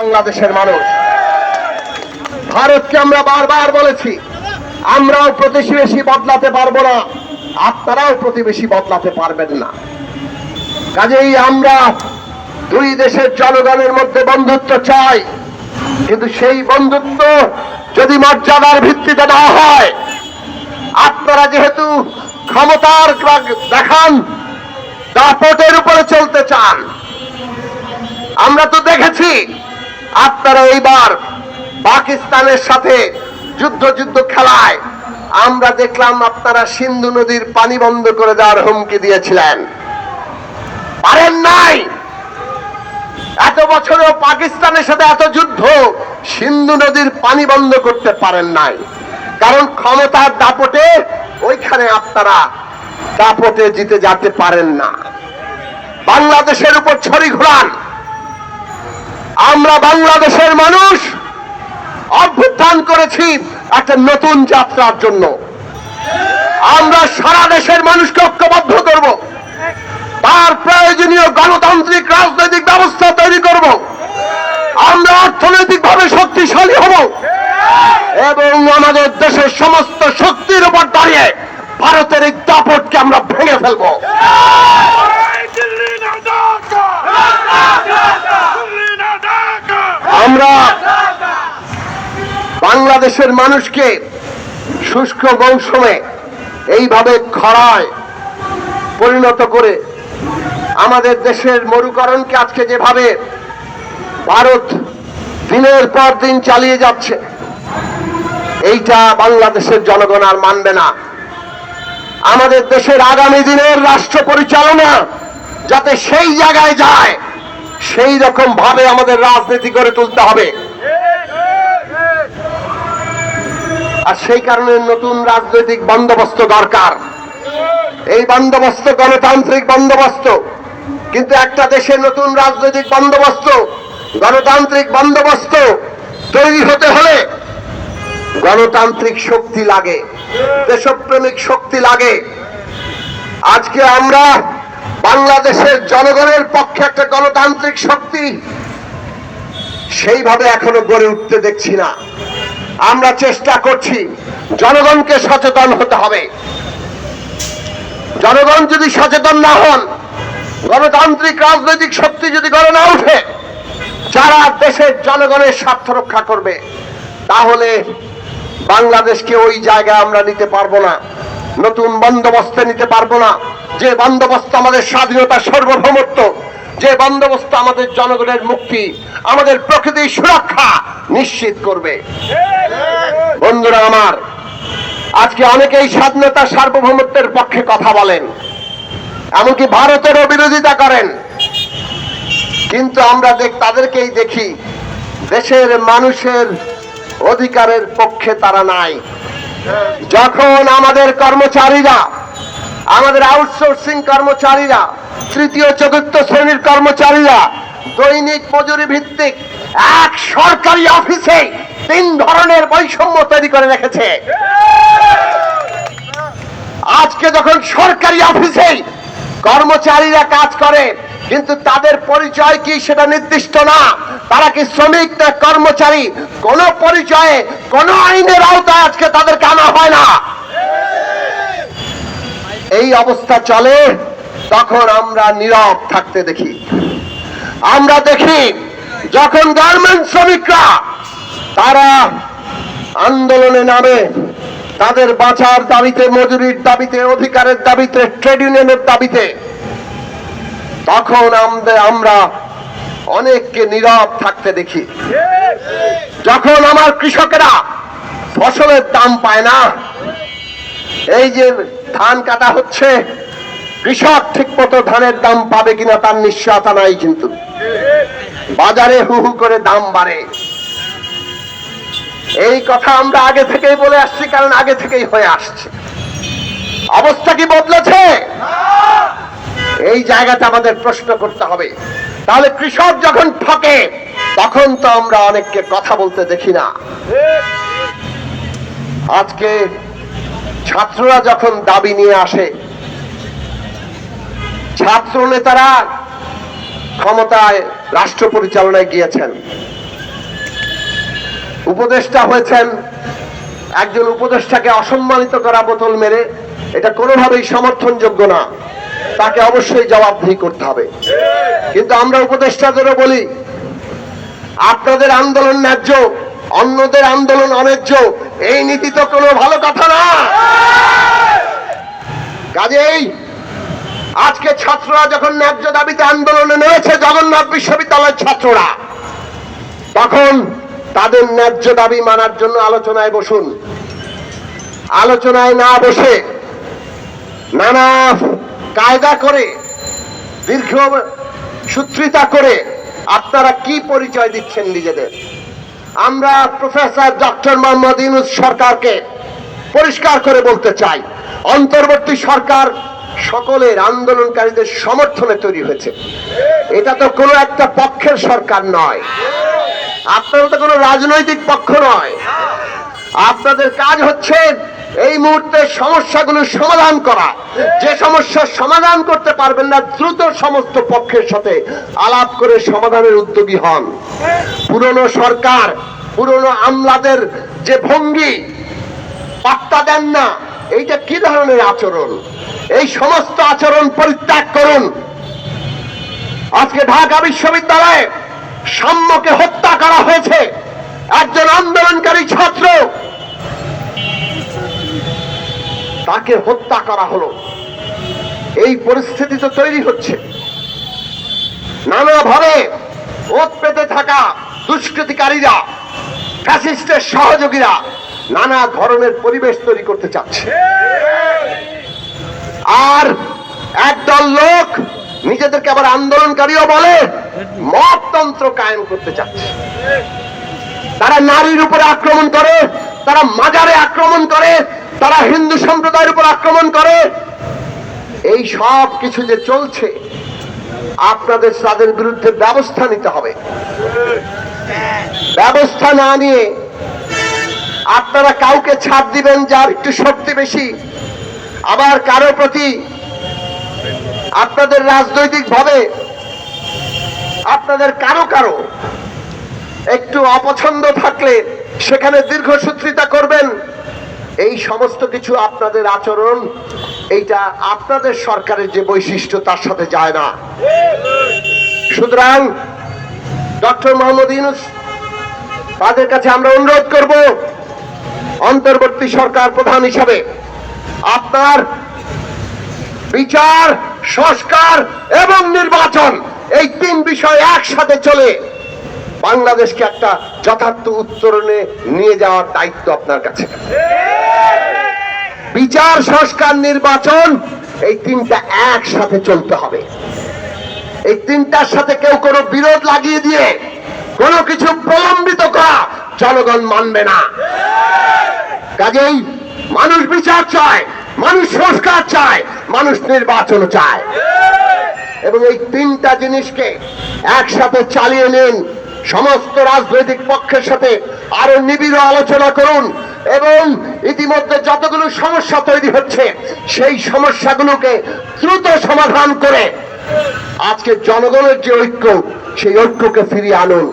বাংলাদেশের মানুষ। ভারতকে আমরা বারবার বলেছি, আমরাও প্রতিবেশী বদলাতে পারব না আপনারাও প্রতিবেশী বদলাতে পারবেন না। কাজেই আমরা দুই দেশের জনগণের মধ্যে বন্ধুত্ব চাই, কিন্তু সেই বন্ধুত্ব যদি মর্যাদার ভিত্তিতে না হয়, আপনারা যেহেতু ক্ষমতার দেখান, দাপটের উপরে চলতে চান। আমরা তো দেখেছি আপনারা এইবার পাকিস্তানের সাথে যুদ্ধ যুদ্ধ খেলায়, আমরা দেখলাম আপনারা সিন্ধু নদীর পানি বন্ধ করে দেওয়ার হুমকি দিয়েছিলেন। পারেন নাই। এত বছরেও পাকিস্তানের সাথে এত যুদ্ধ, সিন্ধু নদীর পানি বন্ধ করতে পারেন নাই। কারণ ক্ষমতার দাপটে ওইখানে আপনারা দাপটে জিতে যেতে পারেন না। বাংলাদেশের উপর ছড়ি ঘোরান। আমরা বাংলাদেশের মানুষ অভ্যুত্থান করেছি একটা নতুন যাত্রার জন্য। আমরা সারা দেশের মানুষকে ঐক্যবদ্ধ করব। তার প্রয়োজনীয় গণতান্ত্রিক রাজনৈতিক ব্যবস্থা তৈরি করব। আমরা অর্থনৈতিকভাবে শক্তিশালী হব। এবং আমাদের দেশের সমস্ত শক্তির উপর দাঁড়িয়ে ভারতের এই দাপটকে আমরা ভেঙে ফেলব দিল্লি না ঢাকা দিল্লি না ঢাকা আমরা বাংলাদেশের মানুষকে শুষ্ক মৌসুমে এইভাবে খরায় পরিণত করে আমাদের দেশের মরুকরণকে আজকে যেভাবে ভারত দিনের পর দিন চালিয়ে যাচ্ছে, এইটা বাংলাদেশের জনগণ আর মানবে না। আমাদের দেশের আগামী দিনের রাষ্ট্র পরিচালনা যাতে সেই জায়গায় যায়, সেই রকম ভাবে আমাদের রাজনীতি করে তুলতে হবে। আর সেই কারণে নতুন রাজনৈতিক বন্দোবস্ত দরকার। এই বন্দোবস্ত গণতান্ত্রিক বন্দোবস্ত। কিন্তু একটা দেশের নতুন রাজনৈতিক বন্দোবস্ত, গণতান্ত্রিক বন্দোবস্ত তৈরি হতে হলে গণতান্ত্রিক শক্তি লাগে, দেশপ্রেমিক শক্তি লাগে। আজকে আমরা বাংলাদেশের জনগণের পক্ষে একটা গণতান্ত্রিক শক্তি সেইভাবে এখনও গড়ে উঠতে দেখছি না। আমরা চেষ্টা করছি, জনগণকে সচেতন হতে হবে। জনগণ যদি সচেতন না হন, গণতান্ত্রিক রাজনৈতিক শক্তি যদি গড়ে না উঠে যারা দেশের জনগণের স্বার্থ রক্ষা করবে, তাহলে বাংলাদেশকে ওই জায়গায় আমরা নিতে পারব না, নতুন বন্দোবস্তে নিতে পারব না। যে বন্দোবস্ত আমাদের স্বাধীনতা সার্বভৌমত্ব যে বন্দোবস্ত আমাদের জনগণের মুক্তি, আমাদের প্রকৃতির সুরক্ষা নিশ্চিত করবে। বন্ধুরা আমার, আজকে অনেকেই স্বাধীনতা সার্বভৌমত্বের পক্ষে কথা বলেন, এমনকি ভারতেরও বিরোধিতা করেন। কিন্তু আমরা দেখ, তাদেরকেই দেখি, দেশের মানুষের অধিকারের পক্ষে তারা নাই। যখন আমাদের কর্মচারীরা, আমাদের আউটসোর্সিং কর্মচারীরা তৃতীয় চতুর্থ শ্রেণির কর্মচারীরা দৈনিক মজুরি ভিত্তিক এক সরকারি অফিসে তিন ধরনের বৈষম্য তৈরি করে রেখেছে। আজকে যখন সরকারি অফিসেই কর্মচারীরা কাজ করে, কিন্তু তাদের পরিচয় কি সেটা নির্দিষ্ট না, তারা কি শ্রমিক না কর্মচারী, কোন পরিচয়ে, কোন আইনের আওতায় আজকে তাদেরকে আনা হয় না। এই অবস্থা চলে তখন আমরা নীরব থাকতে দেখি। আমরা দেখি যখন গার্মেন্ট শ্রমিকরা তারা আন্দোলনে নামে, তাদের বাঁচার দাবিতে, মজুরির দাবিতে, অধিকারের দাবিতে, ট্রেড ইউনিয়নের দাবিতে, তখন আমরা অনেককে নীরব থাকতে দেখি। যখন আমার কৃষকেরা ফসলের দাম পায় না, এই যে ধান কাটা হচ্ছে কৃষক ঠিক মতো ধানের দাম পাবে কিনা তার নিশ্চয়তা নাই কিন্তু। বাজারে হু হু করে দাম বাড়ে। এই কথা আমরা আগে থেকেই বলে আসছি, কারণ আগে থেকেই হয়ে আসছে। অবস্থা কি বদলেছে? এই জায়গাটা আমাদের প্রশ্ন করতে হবে। তাহলে কৃষক যখন ঠকে, তখন তো আমরা অনেককে কথা বলতে দেখি না। আজকে ছাত্ররা যখন দাবি নিয়ে আসে ছাত্র নেতারা ক্ষমতায় রাষ্ট্র পরিচালনায় গিয়েছেন। উপদেষ্টা হয়েছেন, একজন উপদেষ্টাকে অসম্মানিত করা বোতল মেরে, এটা কোনোভাবেই সমর্থনযোগ্য না। তাকে অবশ্যই জবাবদিহি করতে হবে। কিন্তু আমরা উপদেষ্টাদেরও বলি, আপনাদের আন্দোলন ন্যায্য, অন্যদের আন্দোলন অন্যায্য, এই নীতি তো কোনো ভালো কথা না কাজেই আজকে ছাত্ররা যখন ন্যায্য দাবিতে আন্দোলনে নেমেছে, জগন্নাথ বিশ্ববিদ্যালয়ের ছাত্ররা, তখন তাদের ন্যায্য দাবি মানার জন্য আলোচনায় বসুন। আলোচনায় না বসে নানা কায়দা করে, দীর্ঘ সূত্রিতা করে আপনারা কি পরিচয় দিচ্ছেন নিজেদের? আমরা প্রফেসর ডক্টর মোহাম্মদ ইউনুস সরকারকে পরিষ্কার করে বলতে চাই, অন্তর্বর্তী সরকার সকলের আন্দোলনকারীদের সমর্থনে তৈরি হয়েছে। এটা তো কোনো একটা পক্ষের সরকার নয়। আপনারা তো কোনো রাজনৈতিক পক্ষ নয়। আপনাদের কাজ হচ্ছে এই মুহূর্তে সমস্যাগুলো সমাধান করা। যে সমস্যার সমাধান করতে পারবেন না, দ্রুত সমস্ত পক্ষের সাথে আলাপ করে সমাধানের উদ্যোগী হন। পুরনো সরকার, পুরনো আমলাদের যে ভঙ্গি, পাত্তা দেন না। এইটা কি ধরনের আচরণ? এই সমস্ত আচরণ পরিত্যাগ করুন। আজকে ঢাকা বিশ্ববিদ্যালয়ে সাম্যকে হত্যা করা হয়েছে। একজন আন্দোলনকারী ছাত্র। তাকে হত্যা করা হলো। এই পরিস্থিতি তো তৈরি হচ্ছে। নানাভাবে ওত পেতে থাকা দুষ্কৃতিকারীরা, ফ্যাসিস্টের সহযোগীরা নানা ধরনের পরিবেশ তৈরি করতে চাচ্ছে। আর একদল লোক নিজেদেরকে আবার আন্দোলনকারীও বলে, মততন্ত্র কায়েম করতে চাচ্ছে। তারা নারীর উপরে আক্রমণ করে, তারা মাজারে আক্রমণ করে, তারা হিন্দু সম্প্রদায়ের উপর আক্রমণ করে। এই সব কিছু যে চলছে, আপনাদের তাদের বিরুদ্ধে ব্যবস্থা নিতে হবে। ব্যবস্থা না নিয়ে আপনারা কাউকে ছাড় দিবেন যার একটু শক্তি বেশি। আবার কারও প্রতি আপনাদের রাজনৈতিক ভাবে আপনাদের কারও কারও একটু অপছন্দ থাকলে সেখানে দীর্ঘসূত্রিতা করবেন। এই সমস্ত কিছু আপনাদের আচরণ, এইটা আপনাদের সরকারের যে বৈশিষ্ট্য, তার সাথে যায় না। সুতরাং ডক্টর মোহাম্মদ ইউনুস, তাদের কাছে আমরা অনুরোধ করব অন্তর্বর্তী সরকার প্রধান হিসাবে আপনার বিচার, সংস্কার এবং নির্বাচন এই তিন বিষয় একসাথে চলে বাংলাদেশকে একটা যথার্থ উত্তরণে নিয়ে যাওয়ার দায়িত্ব আপনার কাছে। বিচার, সংস্কার, নির্বাচন এই তিনটা একসাথে চলতে হবে। এই তিনটার সাথে কেউ কোনো বিরোধ লাগিয়ে দিয়ে কোনো কিছু প্রলম্বিত করা জনগণ মানবে না। কাজেই মানুষ বিচার চায়, মানুষ সংস্কার চায়, মানুষ নির্বাচন চায়। এবং এই তিনটা জিনিসকে একসাথে চালিয়ে নিন, সমস্ত রাজনৈতিক পক্ষের সাথে আরও নিবিড় আলোচনা করুন এবং ইতিমধ্যে যতগুলো সমস্যা তৈরি হচ্ছে, সেই সমস্যাগুলোকে দ্রুত সমাধান করে আজকে জনগণের যে ঐক্য, সেই ঐক্যকে ফিরিয়ে আনুন।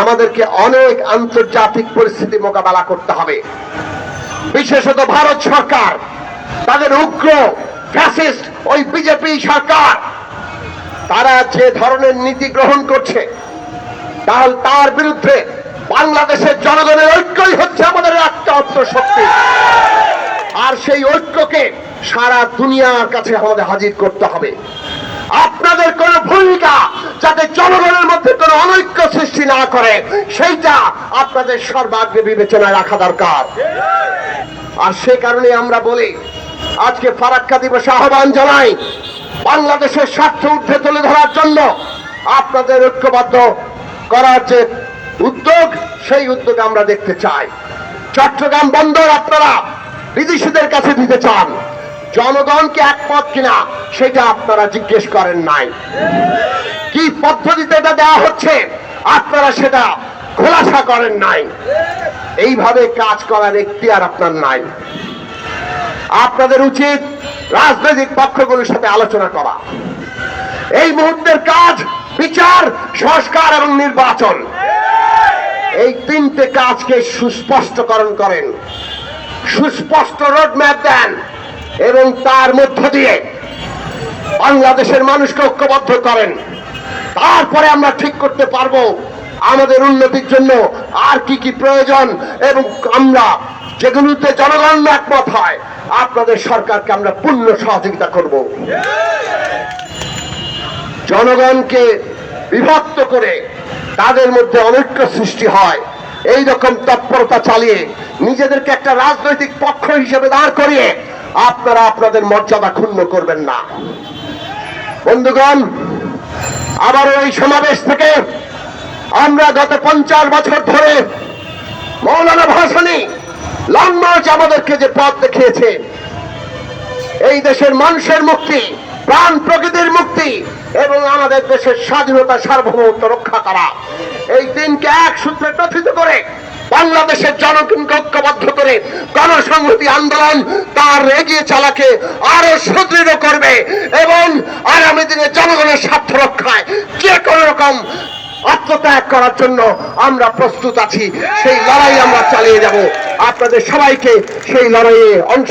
আমাদেরকে অনেক আন্তর্জাতিক পরিস্থিতি মোকাবেলা করতে হবে। বিশেষত ভারত সরকার, তাদের উগ্র, ফ্যাসিস্ট, ওই বিজেপি সরকার, তারা যে ধরনের নীতি গ্রহণ করছে তাহলে তার বিরুদ্ধে বাংলাদেশের জনগণের ঐক্যই হচ্ছে আমাদের একটা অস্ত্র শক্তি। আর সেই ঐক্যকে সারা দুনিয়ার কাছে আমাদের হাজির করতে হবে। আপনাদের কোন ভূমিকা যাতে জনগণের মধ্যে না করে, সেইটা আপনাদের সর্বাগ্রে বিবেচনায় রাখা দরকার। আর সে কারণে আমরা বলি, আজকে ফারাক্কা দিবসে আহ্বান জানাই, বাংলাদেশের স্বার্থ ঊর্ধ্বে তুলে ধরার জন্য আপনাদের ঐক্যবদ্ধ করার যে উদ্যোগ, সেই উদ্যোগ আমরা দেখতে চাই। চট্টগ্রাম বন্দর আপনারা বিদেশিদের কাছে দিতে চান। জনগণকে একমত কিনা, সেটা আপনারা জিজ্ঞেস করেন নাই। কি পদ্ধতিতে এটা দেওয়া হচ্ছে? আপনারা সেটা খোলাসা করেন নাই। এইভাবে কাজ করার এখতিয়ার আপনার নাই। আপনাদের উচিত রাজনৈতিক পক্ষগুলোর সাথে আলোচনা করা। এই মুহূর্তের কাজ বিচার, সংস্কার এবং নির্বাচন। এই তিনটে কাজকে সুস্পষ্টকরণ করেন। সুস্পষ্ট রোড ম্যাপ দেন এবং তার মধ্য দিয়ে বাংলাদেশের মানুষকে ঐক্যবদ্ধ করেন। তারপরে আমরা ঠিক করতে পারব। আমাদের উন্নতির জন্য আর কি কি প্রয়োজন এবং আমরা যেগুলোতে জনগণ একমত হয়, আপনাদের সরকারকে আমরা পূর্ণ সহযোগিতা করব। জনগণকে বিভক্ত করে তাদের মধ্যে অনৈক্য সৃষ্টি হয়। এই রকম তৎপরতা চালিয়ে নিজেদেরকে একটা রাজনৈতিক পক্ষ হিসেবে দাঁড় করিয়ে আপনারা আপনাদের মর্যাদা ক্ষুণ্ণ করবেন না। বন্ধুগণ আবারও এই সমাবেশ থেকে আমরা গত পঞ্চাশ বছর ধরে মৌলানা ভাসানি লং মার্চ আমাদেরকে যে পথ দেখিয়েছে, এই দেশের মানুষের মুক্তি, প্রাণ প্রকৃতির মুক্তি এবং আমাদের দেশের স্বাধীনতা সার্বভৌমত্ব রক্ষা করা। এই দিনকে এক সূত্রে গঠিত করে বাংলাদেশের জনগণকে ঐক্যবদ্ধ করে গণসংহতি আন্দোলন তার এগিয়ে চালাকে আরও সুদৃঢ় করবে এবং আগামী দিনে জনগণের স্বার্থ রক্ষায় যে কোনো রকম আত্মত্যাগ করার জন্য আমরা প্রস্তুত আছি। সেই লড়াই আমরা চালিয়ে যাব। আপনাদের সবাইকে সেই লড়াইয়ে অংশ